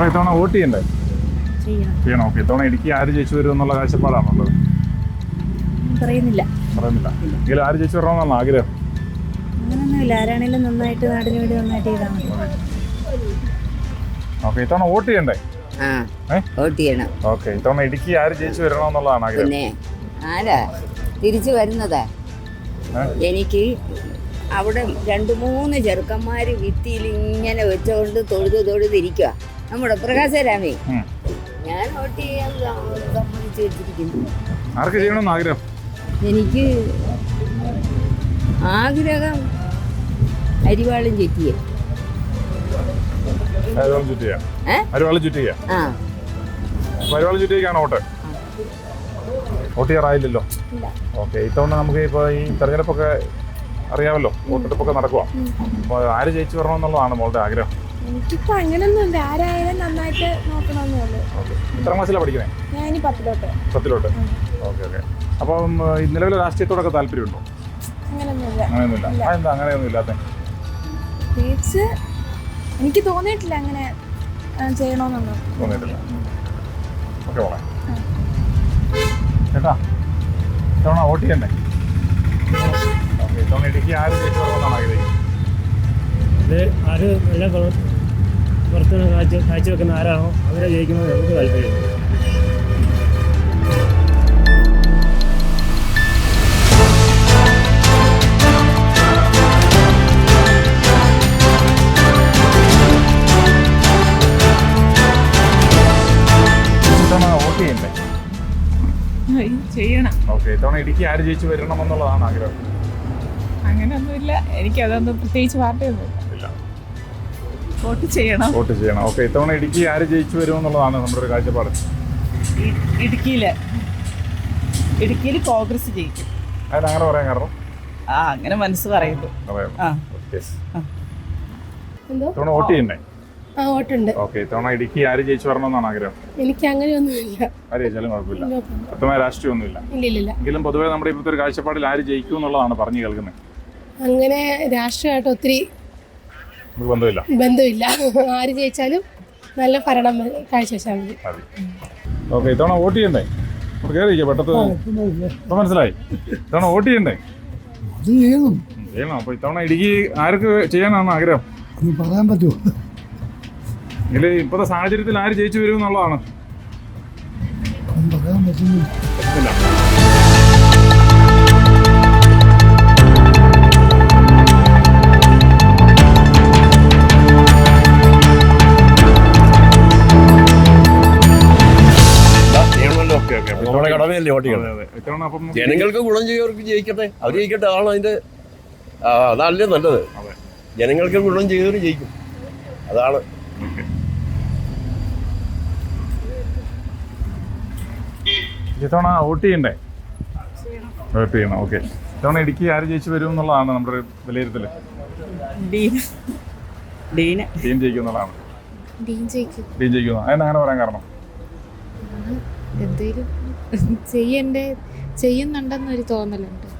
നാളെ ഇത്തവണ വോട്ട് ചെയ്യണ്ടേ? ചെയ്യണം. ഓക്കെ. ഇത്തവണ ഇടുക്കി ആര് ജയിച്ചു വരും എന്നുള്ള കാഴ്ചപ്പാടാണുള്ളത്. പറയുന്നില്ല. പറയുന്നില്ല. എങ്കിലും ആര് ജയിച്ചു വരണമെന്നാണ് ആഗ്രഹം. അങ്ങനൊന്നുമില്ല. ആരാണേലും നന്നായിട്ട് നാടിന് വേണ്ടി നന്നായിട്ട് ചെയ്താൽ മതി. ഓക്കെ. ഇത്തവണ വോട്ട് ചെയ്യണ്ടേ? വോട്ട് ചെയ്യണം. ഓക്കെ. ഇത്തവണ ഇടുക്കി ആര് ജയിച്ചു വരണമെന്നുള്ളതാണ് ആഗ്രഹം. പിന്നെ ആരാ തിരിച്ചു വരുന്നതാ? എനിക്ക് അവിടെ രണ്ട് മൂന്ന് ചെറുക്കന്മാര് വിത്തിയിൽ ഇങ്ങനെ വെച്ചുകൊണ്ട് തൊഴുത് തൊഴുതിരിക്കുക നമ്മുടെ പ്രകാശരാമേ. ഞാൻ വോട്ട് ചെയ്യാൻ സമ്മതിച്ചു വെച്ചിരിക്കുന്നു. ആർക്ക് ചെയ്യണമെന്ന് ആഗ്രഹം? എനിക്ക് ആഗ്രഹം അരിവാളും ചെറ്റിയെ. അരിവാളം ചുറ്റിയ? അരിവാളം ചുറ്റിയ. അരിവാളം ചുറ്റിയേക്കാണ് വോട്ട്? വോട്ട് ചെയ്യാറായില്ലല്ലോ. ഓക്കെ ഇത്തവണ നമുക്ക് ഇപ്പോൾ ഈ തെരഞ്ഞെടുപ്പൊക്കെ അറിയാമല്ലോ. വോട്ടെടുപ്പൊക്കെ നടക്കുക അപ്പോൾ ആര് ജയിച്ചു വരണമെന്നുള്ളതാണ് മോളുടെ ആഗ്രഹം. എനിക്കിപ്പോ അങ്ങനൊന്നുമില്ല. ആരായാലും നന്നായിട്ട് നോക്കണമെന്നുള്ളൂ എത്ര ക്ലാസ്സിലാണ് പഠിക്കുന്നത് ഞാൻ ഇനി പത്തിലോട്ട്? പത്തിലോട്ട് ഓക്കെ ഓക്കെ. അപ്പം നിലവിലെ രാഷ്ട്രീയത്തോടൊക്കെ താല്പര്യമുണ്ടോ? അങ്ങനൊന്നുമില്ല. അങ്ങനെയൊന്നുമില്ല. ആ എന്താ അങ്ങനെയൊന്നും ഇല്ലാത്ത? പ്രത്യേകിച്ച് എനിക്ക് തോന്നിയിട്ടില്ല അങ്ങനെ ചെയ്യണമെന്നൊന്നും തോന്നിയിട്ടില്ല. ഓക്കെ മോളെ ചേട്ടാ ഇത്തവണ വോട്ട് ചെയ്യണ്ടേ? ഓക്കെ ഇത്തവണ ഇടുക്കി ആര് ജയിച്ചു ആര് നല്ല പ്രവർ- കാഴ്ച കാഴ്ച കാഴ്ചവെക്കുന്ന ആരാണോ അവരെ ജയിക്കുന്നത് നമുക്ക് താല്പര്യമുണ്ട് ചെയ്യണം. ഓക്കെ ഇത്തവണ ഇടുക്കി ആര് ജയിച്ചു വരണമെന്നുള്ളതാണ് ആഗ്രഹം. അങ്ങനെയൊന്നുമില്ല. എനിക്ക് അതൊന്നും പ്രത്യേകിച്ച് പാർട്ടിയൊന്നുമില്ല. വോട്ട് ചെയ്യണം. വോട്ട് ചെയ്യണം. ഓക്കെ ഇത്തവണ ഇടുക്കി ആര് ജയിച്ചു വരുമെന്നുള്ളതാണ് നമ്മുടെ ഒരു കാഴ്ചപ്പാട്. ഇടുക്കിയിൽ. ഇടുക്കിയിൽ കോൺഗ്രസ് ജയിക്കും. അതിന് അങ്ങനെ പറയാൻ കാരണം? ആ അങ്ങനെ മനസ്സ് പറയുന്നു. ഇത്തവണ വോട്ട് ചെയ്യണ്ടേ? ആ വോട്ടുണ്ട്. ഓക്കെ ഇത്തവണ ഇടുക്കി ആര് ജയിച്ചു വരണമെന്നാണ് ആഗ്രഹം? എനിക്ക് അങ്ങനെയൊന്നുമില്ല. ആര് ജയിച്ചാലും കുഴപ്പമില്ല. രാഷ്ട്രീയമൊന്നുമില്ല. എങ്കിലും പൊതുവേ നമ്മുടെ ഇപ്പോഴത്തെ ഒരു കാഴ്ചപ്പാടിൽ ആര് ജയിക്കും എന്നുള്ളതാണ് പറഞ്ഞു കേൾക്കുന്നത്. അങ്ങനെ രാഷ്ട്രീയമായിട്ട് ഒത്തിരി ബന്ധമില്ല. ബന്ധമില്ല. ആര് ജയിച്ചാലും നല്ല ഭരണം കാഴ്ചവെച്ചാൽ മതി. ഓക്കെ ഇത്തവണ വോട്ട് ചെയ്യണ്ടേ? കയറിയിരിക്കുക പെട്ടത് ഇപ്പം മനസ്സിലായി. ഇത്തവണ വോട്ട് ചെയ്യണ്ടേ? ചെയ്യണം. അപ്പൊ ഇത്തവണ ഇടുക്കി ആർക്ക് ചെയ്യാനാണ് ആഗ്രഹം? പറയാൻ പറ്റുമോ? എങ്കിൽ ഇപ്പോഴത്തെ സാഹചര്യത്തിൽ ആര് ജയിച്ചു വരും എന്നുള്ളതാണ്. പറയാൻ പറ്റുന്നില്ല നമ്മുടെ കടമയല്ലേ ജനങ്ങൾക്ക് ഗുണം ചെയ്യവർക്ക് ജയിക്കട്ടെ. അവർ ജയിക്കട്ടെ അതാണ് അതിന്റെ ആ, അതല്ലേ നല്ലത്. ജനങ്ങൾക്ക് ഗുണം ചെയ്തവർ ജയിക്കും. അതാണ്. ഇത്തവണ വോട്ട് ചെയ്യണ്ടേ? വോട്ട് ചെയ്യണം ഓക്കെ. ഇത്തവണ ഇടുക്കി ആര് ജയിച്ചു വരും എന്നുള്ളതാണ് നമ്മുടെ വിലയിരുത്തൽ. വിലയിരുത്തൽ ഡീൻ ജയിക്കും എന്നുള്ളതാണ്. ഡീൻ ജയിക്കും. ഡീൻ ജയിക്കും അതിന് അങ്ങനെ പറയാൻ കാരണം? എന്തേലും ചെയ്യണ്ടേ? ചെയ്യുന്നുണ്ടെന്നൊരു തോന്നലുണ്ട്.